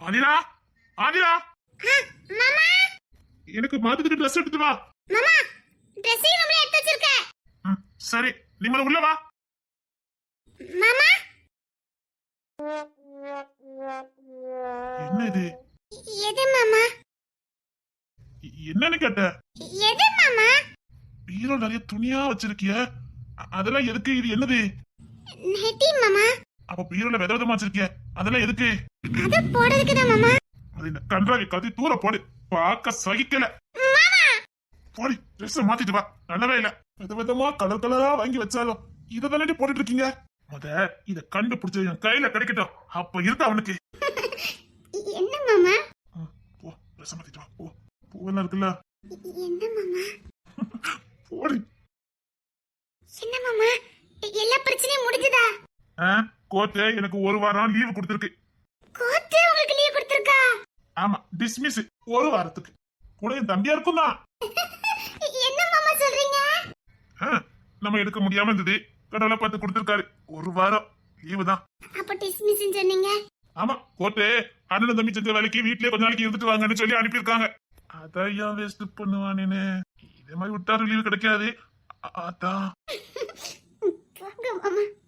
ஆதிரா ஆதிரா மாமா. எனக்கு மாத்துக்கு ட்ரெஸ் எடுத்து வா. மாமா ட்ரெஸ்ஸிங் ரூம்ல எடுத்து வச்சிருக்க. ம், சரி நீங்க உள்ள வா. மாமா. என்ன இது? எது மாமா? என்னன்னு கேட்ட? எது மாமா? பீரோ நிறைய துணியா வச்சிருக்கிய. அ- அதெல்லாம் எதுக்கு? இது என்னது? நெட்டி மாமா. அப்ப பீரோல வித விதமா வச்சிருக்கிய? அதெல்லாம் எதுக்கு? அது இந்த கன்றாவி கத்தி தூர போடு. பார்க்க சகிக்கல. போடி ட்ரெஸ் மாத்திட்டு வா. நல்லவே இல்ல. வித விதமா கலர் கலரா வாங்கி வச்சாலும் இதை தானே போட்டுட்டு இருக்கீங்க முத இத கண்டுபிடிச்சது என் கையில கிடைக்கட்டும். அப்ப இருக்கு அவனுக்கு. என்ன மாமா? ம், போ ட்ரெஸ் மாத்திட்டு வா. போ பூவெல்லாம் இருக்குல்ல? என்ன மாமா? போடி. என்ன மாமா? எல்லா பிரச்சனையும் முடிஞ்சதா? கோர்ட்டு எனக்கு ஒரு வாரம் லீவு கொடுத்துருக்கு. கோர்ட்டு உங்களுக்கு லீவ் கொடுத்திருக்கா? ஆமா டிஸ்மிஸ் ஒரு வாரத்துக்கு. கூட என் தம்பியா இருக்கும்? தான் என்ன மாமா சொல்றீங்க? நம்ம எடுக்க முடியாம இருந்தது. கடவுளை பார்த்து கொடுத்துருக்காரு. ஒரு வாரம் லீவு தான். அப்ப டிஸ்மிஸ் சொன்னீங்க? ஆமா கோர்ட்டு அண்ணன் தம்பி செஞ்ச வேலைக்கு வீட்லயே கொஞ்ச நாளைக்கு இருந்துட்டு வாங்கன்னு சொல்லி அனுப்பியிருக்காங்க. ஏன் வேஸ்ட் பண்ணுவானேன்னு. இதே மாதிரி விட்டாரு லீவு கிடைக்காது. அதான்.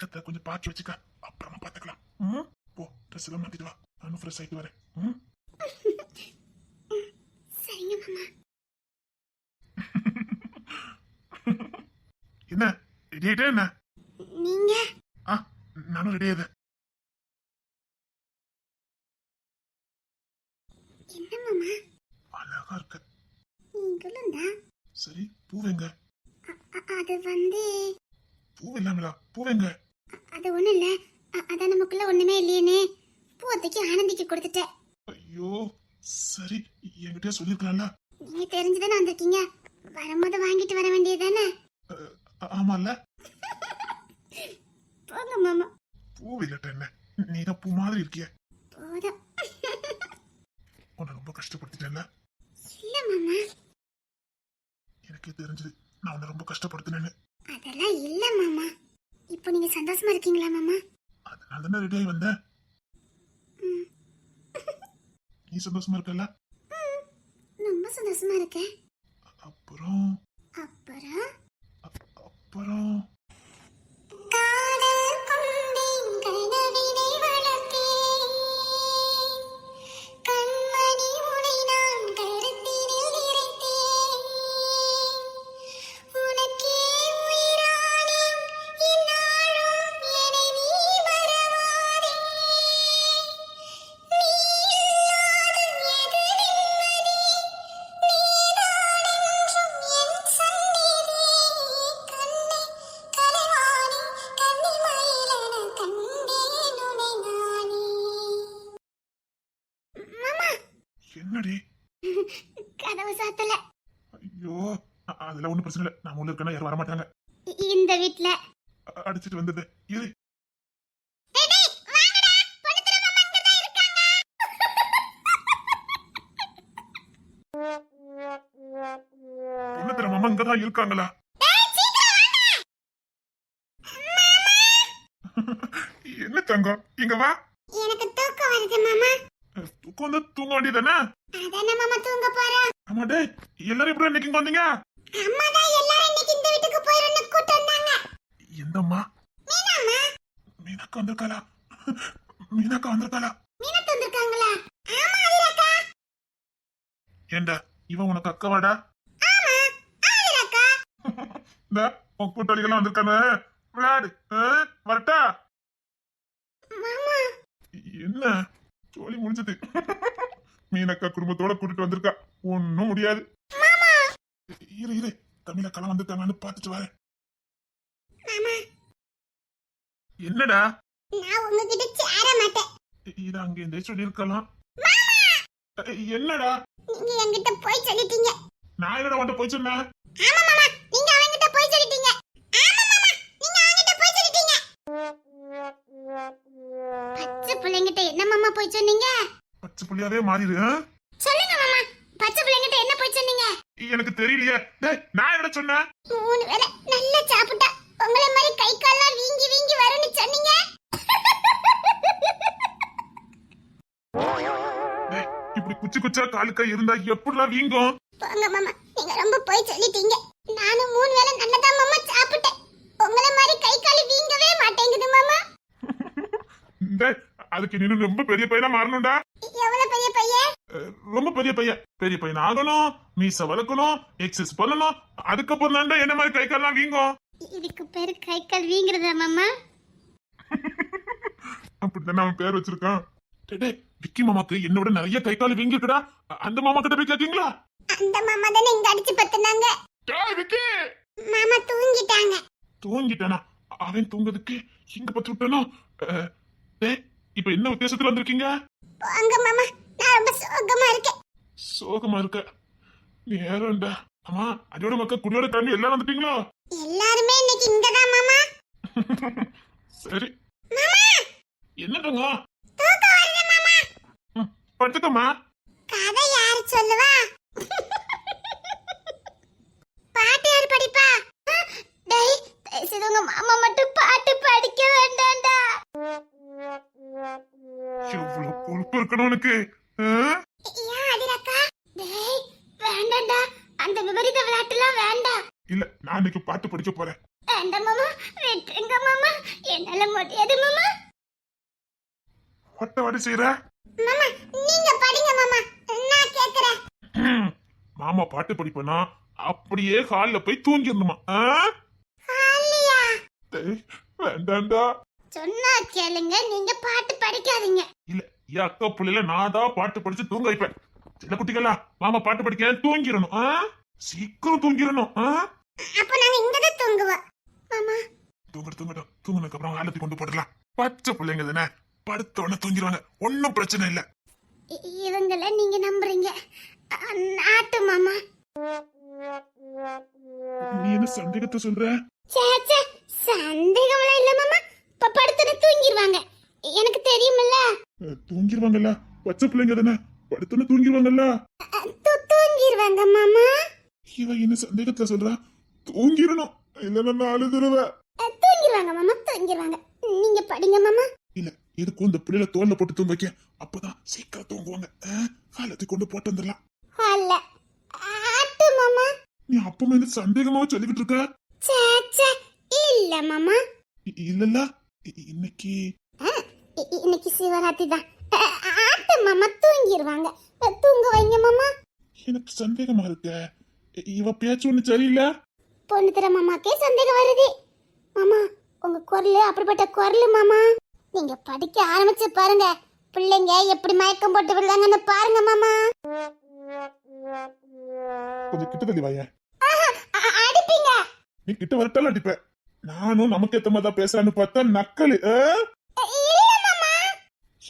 வெக்கத்தை கொஞ்சம் பாக்கி வச்சுக்க அப்புறமா பாத்துக்கலாம். ம்? போ ட்ரெஸ் எல்லாம் மாத்திட்டு வா. நானும் ஃப்ரெஷ் ஆயிட்டு வரேன். என்ன? ரெடி ஆயிட்டே என்ன? நீங்க? ஆ நானும் ரெடி ஆயிடுறேன் என்ன மாமா அழகா இருக்க நீங்களும் தான் சரி பூவெங்க அ- அது வந்து பூ இல்லாமலா பூவெங்க அ- அது ஒண்ணும் இல்ல அ- அதான் நமக்குள்ள ஒண்ணுமே இல்லையேன்னு பூவத்தைக்கு ஆனந்திக்கு கொடுத்துட்டேன் ஐயோ சரி என்கிட்ட சொல்லிருக்கலாம்ல நீங்க தெரிஞ்சுதானே வந்திருக்கீங்க? வரும்போது வாங்கிட்டு வர வேண்டியதுதானே? ஆ- ஆமால்ல. போங்க மாமா. பூ இல்லட்ட என்ன? நீ தான் பூ மாதிரி இருக்கிய. போதும். உன்னை ரொம்ப கஷ்டப்படுத்திட்டேன்ல. இல்ல மாமா. எனக்கே தெரிஞ்சது நான் உன்னை ரொம்ப கஷ்டப்படுத்தினேன்னு. அதெல்லாம் இல்ல மாமா. இப்போ நீங்க சந்தோஷமா இருக்கீங்களா மாமா? அதனால தானே ரெடி ஆகி வந்தேன். நீ சந்தோஷமா இருக்கல ரொம்ப சந்தோஷமா இருக்கேன். அப்புறம்? அப்புறம்? அப்- அப்புறம்? உள்ள யாரும் வரமாட்டாங்க. இந்த வீட்ல. அடிச்சிட்டு வந்தது. இரு. டேய், டேய், வாங்கடா. பொண்ணுத்தர மாமா இங்கதான் இருக்காங்களா. என்ன தங்கம்? இங்க வா. எனக்கு தூக்கம் வருது மாமா. தூக்கம் வந்து தூங்க வேண்டியதானே அதானே மாமா தூங்க போறோம் ஆமா டேய் எல்லாரும் எப்படி இன்னைக்கு இங்க வந்தீங்க? அம்மா தான் எல்லாரும் இன்னைக்கு இந்த வீட்டுக்கு போயிருந்து கூட்டு வந்தாங்க எந்தம்மா மீனாக்கா வந்திருக்காளா? மீனாக்கா வந்திருக்காளா? ஏண்டா இவன் உனக்கு அக்காவாடா? இந்த உன் கூட்டாளிகள்லாம் விளையாடு? வரட்டா. என்ன? ஜோலி முடிஞ்சது. மீனக்கா குடும்பத்தோட கூட்டிட்டு வந்திருக்கா. ஒன்னும் முடியாது. இரு இரு. தமிழக்கெல்லாம் வந்திருக்காங்கன்னு பார்த்துட்டு வரேன். என்னடா? நான் உங்ககிட்ட சேர மாட்டேன். இது அங்க இருந்தே சொல்லியிருக்கலாம். மாமா! என்னடா? நீங்க என்கிட்ட போய் சொல்லிட்டீங்க. நான் என்னடா உன்ட்ட போய் சொன்னேன்? ஆமா மாமா! நீங்க அவங்கிட்ட போய் சொல்லிட்டீங்க. ஆமா மாமா! நீங்க அவங்கிட்ட போய் சொல்லிட்டீங்க. பச்சை பிள்ளைங்கிட்ட என்ன மாமா போய் சொன்னீங்க? பச்சை புள்ளியாவே மாறிடு? சொல்லுங்க மாமா! பச்சை பிள்ளைங்கிட்ட என்ன போய் சொன்னீங்க? எனக்கு தெரியலையே. டேய் நான் என்ன சொன்னேன்? மூணு வேளை குச்சி குச்சா காலுக்கா இருந்தா எப்படிலாம் வீங்கும்? போங்க மாமா நீங்க ரொம்ப போய் சொல்லிட்டீங்க. நானும் மூணு வேளை நல்லதா மாமா சாப்பிட்டேன். உங்களை மாதிரி கை கால் வீங்கவே மாட்டேங்குது மாமா. இந்த அதுக்கு நீ ரொம்ப பெரிய பையனா மாறணும்டா. எவ்வளவு பெரிய பையன்? ரொம்ப பெரிய பையன். பெரிய பையன் ஆகணும் மீச வளர்க்கணும் எக்ஸசைஸ் பண்ணணும். அதுக்கப்புறம் தான்டா என்ன மாதிரி கை கால்லாம் வீங்கும். இதுக்கு பேரு கை கால் வீங்குறதா மாமா? அப்படித்தானே அவன் பேர் வச்சிருக்கான். டேய், விக்கி மாமாக்கு என்னோட நிறைய கை கால் வீங்கி இருக்குடா அந்த மாமா கிட்ட போய் கேட்டீங்களா அந்த மாமா தானே இங்க அடிச்சு பத்துனாங்க. டேய், விக்கி! மாமா தூங்கிட்டாங்க. தூங்கிட்டானா? அவன் தூங்குறதுக்கு இங்க பத்து விட்டானோ? டேய் இப்ப என்ன உத்தேசத்துல வந்திருக்கீங்க? போங்க மாமா நான் ரொம்ப சோகமா இருக்கேன். சோகமா இருக்க. நேரம்டா. ஆமா அதோட மக்கள் குடியோட கிளம்பி எல்லாம் வந்துட்டீங்களோ? எல்லாருமே இன்னைக்கு இங்கதான் மாமா. சரி. மாமா! என்னதுங்க தூக்கம் ம், படுத்துக்கம்மா கதை யாரு சொல்லுவா? பாட்டு யாரு படிப்பா? டேய் உங்க மாமா மட்டும் பாட்டு படிக்க வேண்டாம்டா. இவ்வளவு கொழுப்பு இருக்கணும் உனக்கு வேண்டாம்டா. அந்த விபரீத விளையாட்டுலாம் வேண்டாம். இல்ல நான் இன்னைக்கு பாட்டு படிக்க போறேன். வேண்டாம் மாமா. விட்டுருங்க மாமா. என்னால முடியாது மாமா. ஒட்ட வாடி செய்யற மாமா நீங்க படிங்க மாமா நான் கேக்குறேன் ம், மாமா பாட்டு படிப்பேனா? அப்படியே ஹால்ல போய் தூங்கிடணுமா வேண்டாம்டா சொன்னா கேளுங்க நீங்க பாட்டு படிக்காதீங்க. இல்ல என் அக்கா புள்ளைல நான் தான் பாட்டு படிச்சு தூங்க வைப்பேன். சின்ன குட்டிகளா மாமா பாட்டு படிக்க தூங்கிடணும்? சீக்கிரம் தூங்கிடணும்? அப்ப நாங்க இங்கதான் தூங்குவோம் மாமா. தூங்கட்டும் தூங்கட்டும். தூங்கினதுக்கு அப்புறம் ஆலத்தி கொண்டு போடலாம் பச்சை பிள்ளைங்க தானே? படுத்த உடனே தூங்கிடுவாங்க ஒன்னும் பிரச்சனை இல்ல. இவங்கள நீங்க நம்புறீங்க. நாட்டு மாமா. நீ என்ன சந்தேகத்தை சொல்ற? சே சே சந்தேகம்லாம் இல்ல மாமா. இப்ப படுத்துட்டு தூங்கிடுவாங்க எனக்கு தெரியுமில்ல. தூங்கிடுவாங்கல்ல பச்சை பிள்ளைங்க தானே? படுத்தோன்னு தூங்கிடுவாங்கல்ல தூங்கிடுவாங்க மாமா. இவ என்ன சந்தேகத்துல சொல்றா? தூங்கிடணும் இல்லைன்னா நான் அழுதுருவேன் அ, தூங்கிடுவாங்க மாமா தூங்கிடுவாங்க நீங்க படிங்க மாமா. இல்ல எதுக்கும் இந்த பிள்ளைல தோல்ல போட்டு தூங்க வைக்க. அப்பதான் சீக்கிரம் தூங்குவாங்க. காலத்தை கொண்டு போட்டு வந்துடலாம். அல்ல. ஆட்டு மாமா. நீ அப்பமா இந்த சந்தேகமாவே சொல்லிக்கிட்டு இருக்க? சே சே இல்ல மாமா. இ- இல்லல்ல. இ- இன்னைக்கு ஆ, இ- இ- இன்னைக்கு சிவராத்திரி தான். அ, ஆட்டு மாமா தூங்கிடுவாங்க அ, தூங்க வைங்க மாமா. எனக்கு சந்தேகமா இருக்க. இ- இவ பேச்சு ஒண்ணு சரியில்லை? பொண்ணு தர மாமாக்கே சந்தேகம் வருது. மாமா உங்க குரல் அப்படிப்பட்ட குரல் மாமா. நீங்க படிக்க ஆரம்பிச்சு பாருங்க. பிள்ளைங்க எப்படி மயக்கம் போட்டு விடுறாங்கன்னு பாருங்க மாமா. கொஞ்சம் கிட்ட தள்ளி வாயேன். நீ கிட்ட வரட்டால அடிப்ப. நானும் நமக்கு ஏத்த மாதிரி தான் பேசுறான்னு பார்த்தா நக்கலு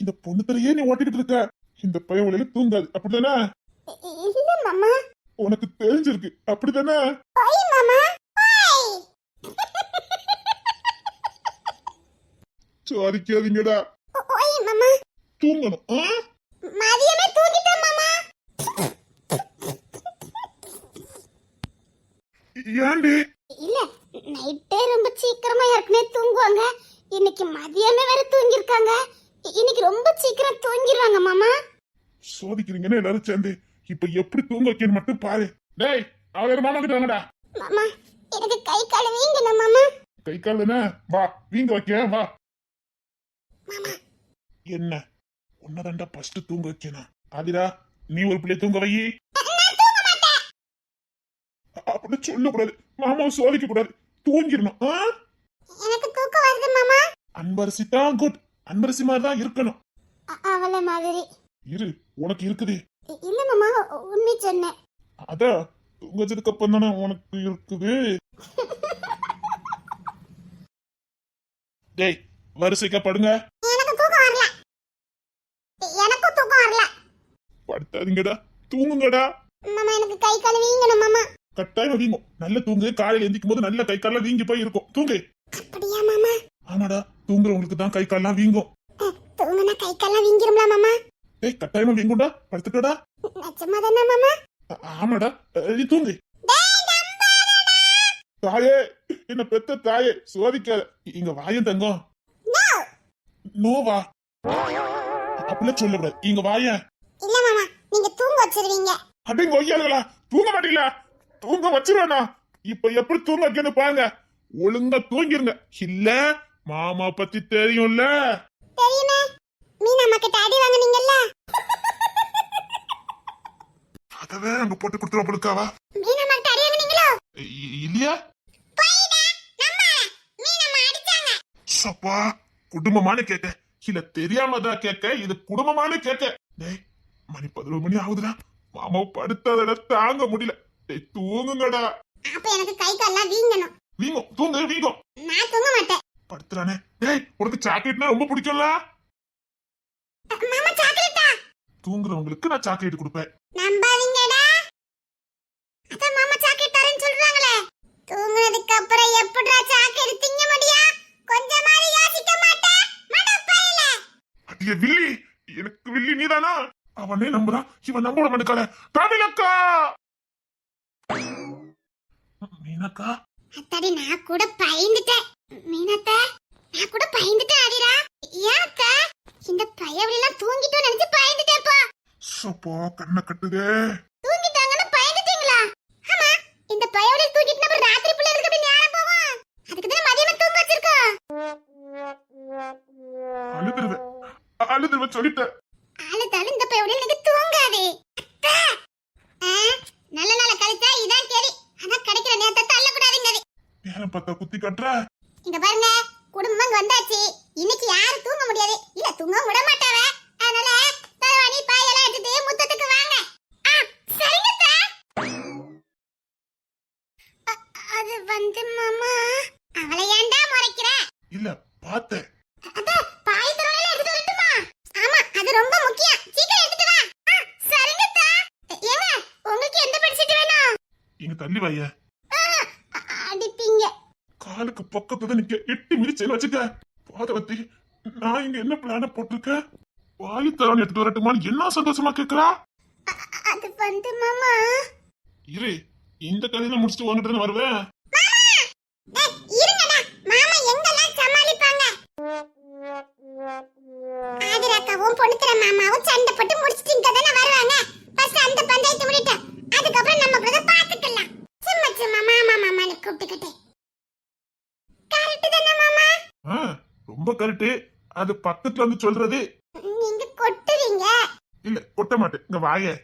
இந்த பொண்ணு தரையே நீ ஓட்டிக்கிட்டு இருக்க. இந்த பையன் உலையில தூங்காது. அப்படிதானே? உனக்கு தெரிஞ்சிருக்கு. அப்படிதானே? சாதிக்காதீங்கடா தூங்கணும்? மதியமே ஏன்டி இல்ல நைட்டே ரொம்ப சீக்கிரமா ஏற்கனவே தூங்குவாங்க. இன்னைக்கு மதியமே வேற தூங்கிருக்காங்க இன்னைக்கு ரொம்ப சீக்கிரம் தூங்கிடுவாங்க மாமா. சோதிக்கிறீங்கன்னு எல்லாரும் சேர்ந்து இப்ப எப்படி தூங்க வைக்கணும் மட்டும் பாரு. டேய் அவர் மாமா கிட்ட வாங்கடா. மாமா எனக்கு கை கால் வீங்கணும் மாமா. கை கால் வா வீங்க வைக்க வா. மாமா. என்ன? உன்னதாண்டா ஃபர்ஸ்ட் தூங்க வைக்கணும். ஆதிரா நீ ஒரு பிள்ளை தூங்க வை. நான் தூங்க மாட்டேன் அப்படி சொல்லக்கூடாது மாமாவை சோதிக்க கூடாது. தூங்கிடணும். மாமா. அன்பரசி தான் குட் அன்பரசி மாதிரி தான் இருக்கணும். அவளை மாதிரி. இரு உனக்கு இருக்குது. இல்ல மாமா உண்மை சொன்னேன். அதான் தூங்கச்சதுக்கு அப்புறம் தானே உனக்கு இருக்குது? டேய் வரிசைக்கா படுங்க எனக்கு தூக்கம் வரல இ- எனக்கும் தூக்கம் வரல படுத்தாதீங்கடா தூங்குங்கடா. மாமா எனக்கு கை கால் வீங்கணும் மாமா. கட்டாயம் வீங்கும். நல்ல தூங்கு. காலையில எந்திக்கும் போது நல்ல கை கால்லாம் வீங்கி போய் இருக்கும் தூங்கு. அப்படியா மாமா? ஆமாடா. தூங்குறவங்களுக்கு தான் கை கால்லாம் வீங்கும். தூங்குனா கை கால்லாம் வீங்கிரும்ல மாமா? டேய் கட்டாயமா வீங்கும்டா. படுத்துக்கடா. நிஜமா தானே மாமா ஆமாடா. நீ தூங்கு. தாயே என்ன பெத்த தாயே சோதிக்காத. இங்க வாயும் தங்கம். நோ. நோவா. அப்படிலாம் சொல்லக்கூடாது. இங்க வாயேன். நீங்க வச்சிருவீங்க. அப்படிங்க ஒய்யாளுங்களா தூங்க மாட்டீங்களா? தூங்க வச்சிருவேனா இப்ப எப்படி தூங்க வைக்கணும் பாருங்க. ஒழுங்கா தூங்கிருங்க. இல்ல மாமா பத்தி தெரியும்ல. தெரியுமே. மீனா அம்மா கிட்ட அடி வாங்குனீங்கல்ல? அதவே அங்க போட்டு கொடுத்துருவா பொழுக்காவா மீனா அம்மா கிட்ட அடி வாங்குனீங்களோ? இல்லையா? சப்பா குடும்பமான கேட்க இல்ல தெரியாம தான் கேட்க இது குடும்பமான கேட்க டேய் மணி பதினோரு மணி ஆகுதுடா. மாமா படுத்ததட தாங்க முடியல. டேய் தூங்குங்கடா. அப்ப எனக்கு கை கால்லாம் வீங்கணும். வீங்கும். தூங்கு வீங்கும். நான் தூங்க மாட்டேன். படுத்துறானே. டேய் உனக்கு சாக்லேட்னா ரொம்ப பிடிக்கும்ல? மாமா சாக்லேட்டா? தூங்குறவங்களுக்கு நான் சாக்லேட் கொடுப்பேன். நம்பாதீங்கடா அதான் மாமா சாக்லேட் தரேன்னு சொல்றாங்களே தூங்குனதுக்கு அப்புறம் எப்படிடா சாக்லேட் திங்க முடியா கொஞ்சம் மாதிரி யோசிக்க மாட்டேன் மடப்பையில அடிய வில்லி எனக்கு வில்லி நீதானா அவனே நம்புறான். இவன் நம்ப மாட்டேக்கால தமிழக்கா மீனக்கா? அத்தாடி நான் கூட பயந்துட்டேன். மீனத்த நான் கூட பயந்துட்டேன் அடிடா ஏன் அத்தை இந்த பயவெல்லாம் தூங்கிட்டோம் நினைச்சு பயந்துட்டேன்ப்பா. சப்பா கண்ணை கட்டுதே. தூங்கிட்டாங்கன்னு பயந்துட்டீங்களா? ஆமா இந்த பயவெளி தூங்கிட்டு அப்புறம் ராத்திரி பிள்ளைகளுக்கு எப்படி ஞானம் போவோம். அதுக்கு தான் மதியமா தூங்க வச்சிருக்கோம். அழுதுருவேன். அழுதுருவேன் சொல்லிட்டேன் அழுதாலும் இந்த பயவெளி எனக்கு தூங்காது அத்தை! ஆ, நல்ல நாள கழிச்சா இதான் சரி அதான் கிடைக்கிற நேரத்தை தள்ளக்கூடாதுங்க நேரம் பார்த்தா குத்தி கட்டுற? இங்க பாருங்க குடும்பம் வந்தாச்சு. இன்னைக்கு யாரும் தூங்க முடியாது. இல்ல தூங்க விட மாட்டாவ. அதனால தலவாணி பாயெல்லாம் எடுத்துட்டு முத்தத்துக்கு வாங்க. சரிங்க அது வந்து மாமா அவளை ஏன்டா முறைக்கிற? இல்ல பார்த்தேன். தள்ளி வைய காலுக்கு பக்கத்துல நிக்க எட்டி மிதிச்சேன்னு வச்சுக்க. பாதவத்தி நான் இங்க என்ன பிளான போட்டிருக்கேன் வாயு தரவன் எடுத்துட்டு வரட்டுமான்னு என்ன சந்தோஷமா கேக்குறா? அது வந்து மாமா. இரு இந்த கதையில முடிச்சுட்டு வாங்கிட்டு வருவேன். மாமாவும் சண்டை போட்டு முடிச்சிட்டு இங்க தானே வருவாங்க. ஃபர்ஸ்ட் அந்த பஞ்சாயத்து முடிட்டோம் அதுக்கப்புறம் நம்ம கூட பாத்துக்கலாம் சும்மா சும்மா மாமா மாமான்னு கூப்பிட்டுக்கிட்டு. கரெக்ட் தானே மாமா? ஆ, ரொம்ப கரெக்டு அது பக்கத்துல வந்து சொல்றது. நீங்க கொட்டுறீங்க. இல்ல கொட்ட மாட்டேன். இங்க வாய.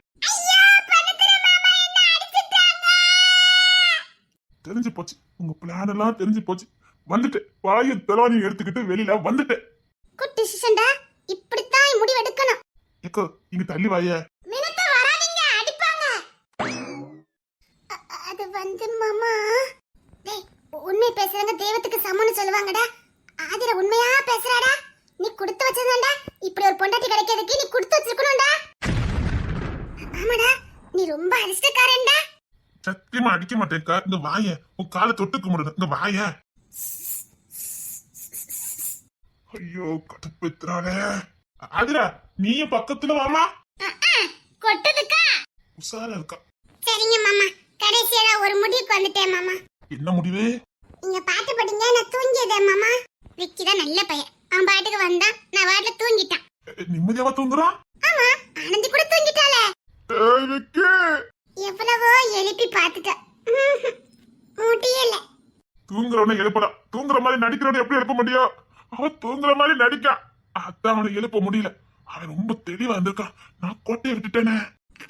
தெரிஞ்சு போச்சு. உங்க பிளான் எல்லாம் தெரிஞ்சு போச்சு. வந்துட்டேன். வாயு தலவாணி எடுத்துக்கிட்டு வெளியில வந்துட்டேன். குட்டி சிசண்டா இப்படித்தான் முடிவெடுக்கணும். எக்கோ இங்க தள்ளி வாய மினத்த வராதீங்க அடிப்பாங்க அ- அது வந்து மாமா டேய் உண்மை பேசுறவங்க தெய்வத்துக்கு சமம்னு சொல்லுவாங்கடா. ஆதிர உண்மையா பேசுறாடா? நீ கொடுத்து வச்சிருந்தாண்டா இப்படி ஒரு பொண்டாட்டி கிடைக்கிறதுக்கு நீ கொடுத்து வச்சிருக்கணும்டா. ஆமாடா நீ ரொம்ப அதிர்ஷ்டக்காரன்டா சத்தியமா அடிக்க மாட்டேன்க்கா இங்க வாய உன் காலை தொட்டு கும்பிடுங்க. இங்க வாய. ஐயோ கடுப்பெத்துறாளே. ஆதிரா நீயும் பக்கத்துல வாமா. கொட்டுதுக்கா. உஷாரா இருக்கா. சரிங்க மாமா. கடைசியா ஒரு முடிவுக்கு வந்துட்டேன் மாமா. என்ன முடிவு? நீங்க பாட்டு படிங்க நான் தூங்கியதேன் மாமா. விக்கி தான் நல்ல பையன். அவன் பாட்டுக்கு வந்தான் நான் வாட்ல தூங்கிட்டான். நிம்மதியாவா தூங்குறான்? ஆமா ஆனந்தி கூட தூங்கிட்டாளே. எவ்வளவோ எழுப்பி பார்த்துட்டேன் முடியல தூங்குறவனை எழுப்படா. தூங்குற மாதிரி நடிக்கிறவனை எப்படி எழுப்ப முடியும் அவன் தூங்குற மாதிரி நடிக்கான். அதான் அவனை எழுப்ப முடியல. அவன் ரொம்ப தெளிவா இருந்திருக்கான். நான் கோட்டையை விட்டுட்டேனே.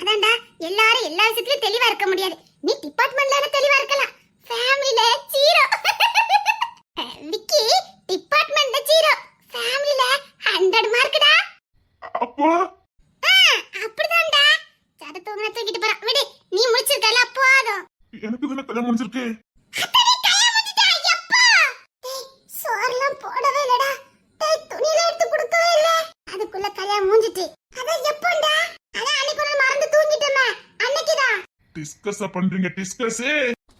அதான்டா எல்லாரும் எல்லா விஷயத்திலயும் தெளிவா இருக்க முடியாது. நீ டிபார்ட்மெண்ட்ல தெளிவா இருக்கலாம். ஃபேமிலில ஜீரோ விக்கி டிபார்ட்மெண்ட்ல ஜீரோ ஃபேமிலில ஹண்ட்ரட் மார்க்குடா அப்போ. அப்படிதான்டா. சத தூங்குன தூக்கிட்டு போறான். விடு நீ முடிச்சிருக்கல போதும் எனக்கு தானே கல்யாணம் முடிஞ்சிருக்கு? சோறுலாம் போடவே இல்லடா. டேய் துணியில எடுத்து கொடுக்கவே இல்ல. அதுக்குள்ள கல்யாணம் மூஞ்சிட்டு அதான் எப்போண்டா? அதான் அன்னைக்கு மறந்து தூங்கிட்டோமே. அன்னைக்குதான். டிஸ்கஸ் பண்றீங்க டிஸ்கஸ்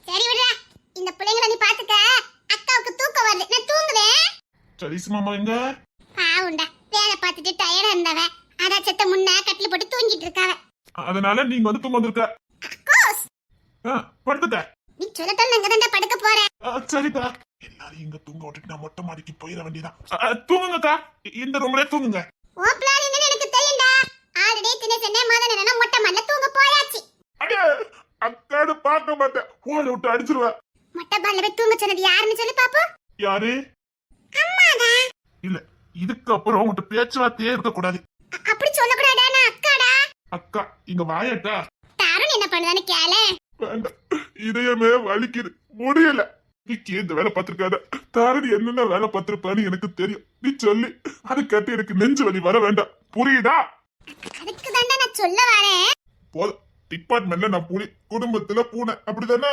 சரி விடுடா இந்த பிள்ளைங்களை நீ பாத்துக்க அக்காவுக்கு தூக்கம் வருது நான் தூங்குவேன் சரிசு மாமா எங்க பாவுண்டா வேலை பார்த்துட்டு டயர்டா இருந்தவ. அதான் செத்த முன்ன கட்டில போட்டு தூங்கிட்டு இருக்காவ. அதனால நீங்க வந்து தூங்க வந்திருக்க கோஸ் ஆ, படுத்துக்க. நீ சொல்லட்டும் நாங்க தான் படுக்க போறேன். சரிக்கா. எல்லாரும் இங்க தூங்க விட்டுட்டு நான் மொட்டை மாடிக்கு போயிட வேண்டியதான் தூங்குங்கக்கா. இந்த ரூம்லயே தூங்குங்க. உன் பிளான் என்னன்னு எனக்கு தெரியும்டா. ஆல்ரெடி தினேஷ் என்ன மதன் என்ன மொட்டை மல்ல தூங்க அக்காடு பார்க்க மாட்டேன். ஓட விட்டு அடிச்சிருவேன். மொட்டை பால்ல போய் தூங்க சொன்னது யாருன்னு சொல்லி பாப்போம். யாரு? இல்ல இதுக்கப்புறம் உன்கிட்ட பேச்சுவார்த்தையே இருக்க கூடாது அப்படி சொல்லக்கூடாடா நான் அக்காடா. அக்கா இங்க வாயக்கா தருண் என்ன பண்ணுதான்னு கேளு. வேண்டாம் இதயமே வலிக்குது. முடியல. நீக்கு இந்த வேலை பார்த்திருக்காத. தாரடி என்னென்ன வேலை பார்த்திருப்பான்னு எனக்கு தெரியும். நீ சொல்லி. அது கேட்டு எனக்கு நெஞ்சு வலி வர வேண்டாம். புரியுதா? அதுக்கு தாண்டா நான் சொல்ல வரேன். போதும். டிபார்ட்மெண்ட்ல நான் புலி குடும்பத்துல பூனை. அப்படிதானே?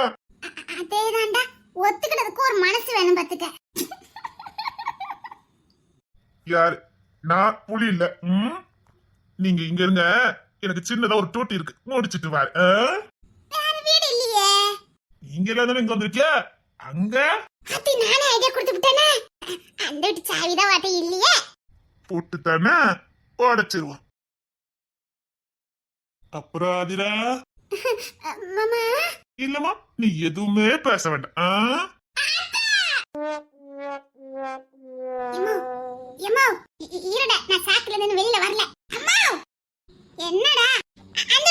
அதே தாண்டா ஒத்துக்கிட்டதுக்கு ஒரு மனசு வேணும் பாத்துக்க யாரு? நான் புலி இல்ல. ம்? நீங்க இங்க இருங்க. எனக்கு சின்னதா ஒரு டூட்டி இருக்கு. முடிச்சிட்டு வாரு. நீங்க எல்லாம் இங்க வந்திருக்கிய அங்க? அத்தி நானே ஐடியா கொடுத்து விட்டேனே. அந்த வாட்ட இல்லையே. போட்டு தானே உடைச்சிருவோம். அப்புறம் அதிரா அ, மாமா. இல்லம்மா நீ எதுவுமே பேச வேண்டாம். ஆ? எம்மா இருடா. நான் சாக்குல இருந்து வரல. அம்மா! என்னடா? அந்த